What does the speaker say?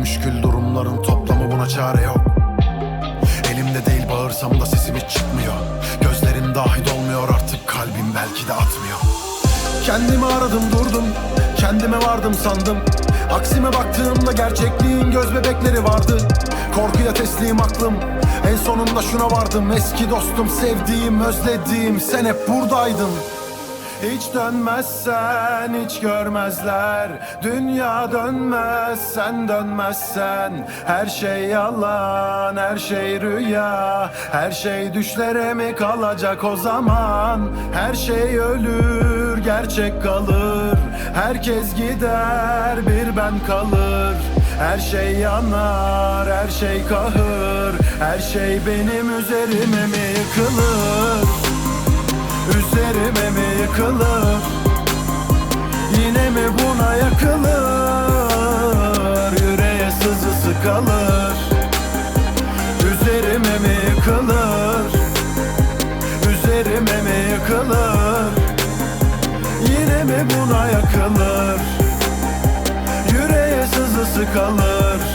müşkül durumların toplamı buna çare yok. Elimde değil bağırsam da sesim hiç çıkmıyor. Gözlerim dahi dolmuyor artık kalbim belki de atmıyor. Kendimi aradım durdum Kendime vardım sandım. Aksime baktığımda gerçekliğin göz bebekleri vardı. Korkuya teslim aklım En sonunda şuna vardım. Eski dostum sevdiğim özlediğim Sen hep buradaydın hiç dönmezsen hiç görmezler. Dünya dönmez sen dönmezsen. Her şey yalan her şey rüya. Her şey düşlere mi kalacak o zaman? Her şey ölür gerçek kalır. Herkes gider bir ben kalır. Her şey yanar, her şey kahır. Her şey benim üzerime mi yıkılır Yıkılır Yine mi buna yakılır? Yüreğe sızısı kalır Üzerime mi yıkılır? Üzerime mi yıkılır? Yine mi buna yakılır? Yüreğe sızısı kalır